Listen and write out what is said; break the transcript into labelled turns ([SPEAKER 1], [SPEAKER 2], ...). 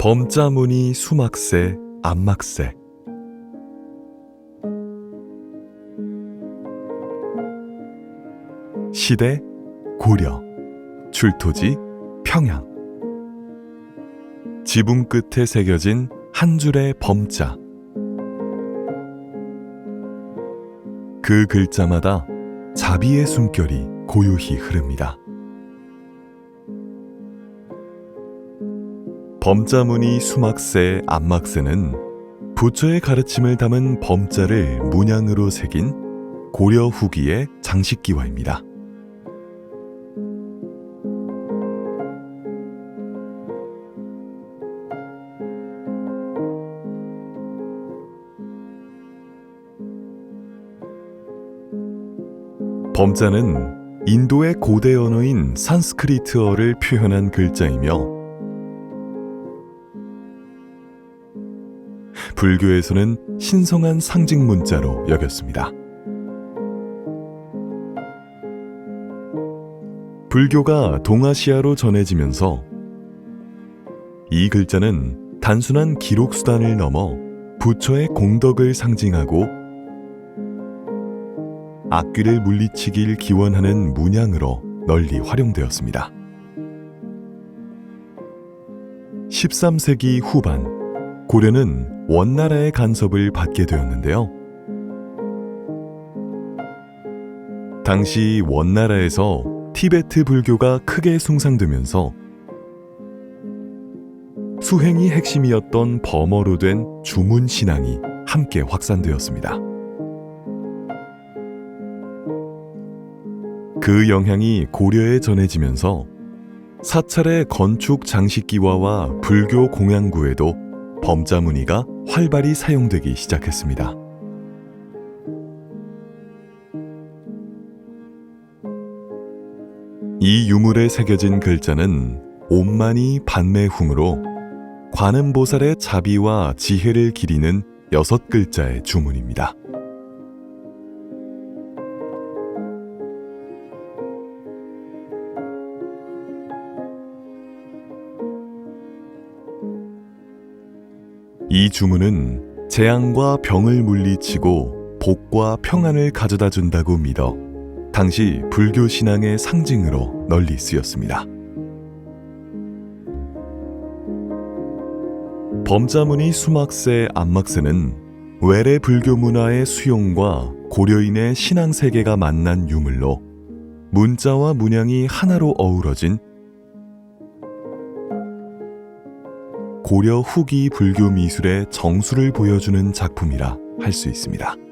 [SPEAKER 1] 범자무늬 수막새 안막새. 시대 고려. 출토지 평양. 지붕 끝에 새겨진 한 줄의 범자. 그 글자마다 자비의 숨결이 고요히 흐릅니다. 범자무늬 수막새 안막새는 부처의 가르침을 담은 범자를 문양으로 새긴 고려 후기의 장식기와입니다. 범자는 인도의 고대 언어인 산스크리트어를 표현한 글자이며 불교에서는 신성한 상징 문자로 여겼습니다. 불교가 동아시아로 전해지면서 이 글자는 단순한 기록 수단을 넘어 부처의 공덕을 상징하고 악귀를 물리치길 기원하는 문양으로 널리 활용되었습니다. 13세기 후반 고려는 원나라의 간섭을 받게 되었는데요. 당시 원나라에서 티베트 불교가 크게 숭상되면서 수행이 핵심이었던 범어로 된 주문 신앙이 함께 확산되었습니다. 그 영향이 고려에 전해지면서 사찰의 건축 장식기와와 불교 공양구에도 범자 무늬가 활발히 사용되기 시작했습니다. 이 유물에 새겨진 글자는 옴마니 반매훈으로 관음보살의 자비와 지혜를 기리는 여섯 글자의 주문입니다. 이 주문은 재앙과 병을 물리치고 복과 평안을 가져다 준다고 믿어 당시 불교 신앙의 상징으로 널리 쓰였습니다. 범자무늬 수막새 안막새는 외래 불교 문화의 수용과 고려인의 신앙 세계가 만난 유물로 문자와 문양이 하나로 어우러진 고려 후기 불교 미술의 정수를 보여주는 작품이라 할 수 있습니다.